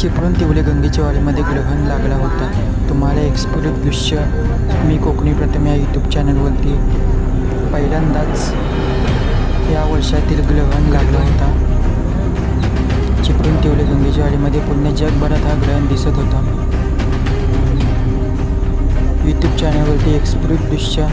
चिपळूण तिवले गंगेच्या वाडीमध्ये ग्रहण लागला होता. तुम्हाला एक्सप्लोर दृश्य मी कोकणी प्रथम या यूट्यूब चॅनलवरती पहिल्यांदाच या वर्षातील ग्रहण लागला होता. चिपळूण तिवले गंगेच्या वाडीमध्ये पूर्ण जगभरात हा ग्रहण दिसत होता. यूट्यूब चॅनलवरती एक्सप्लोर दृश्य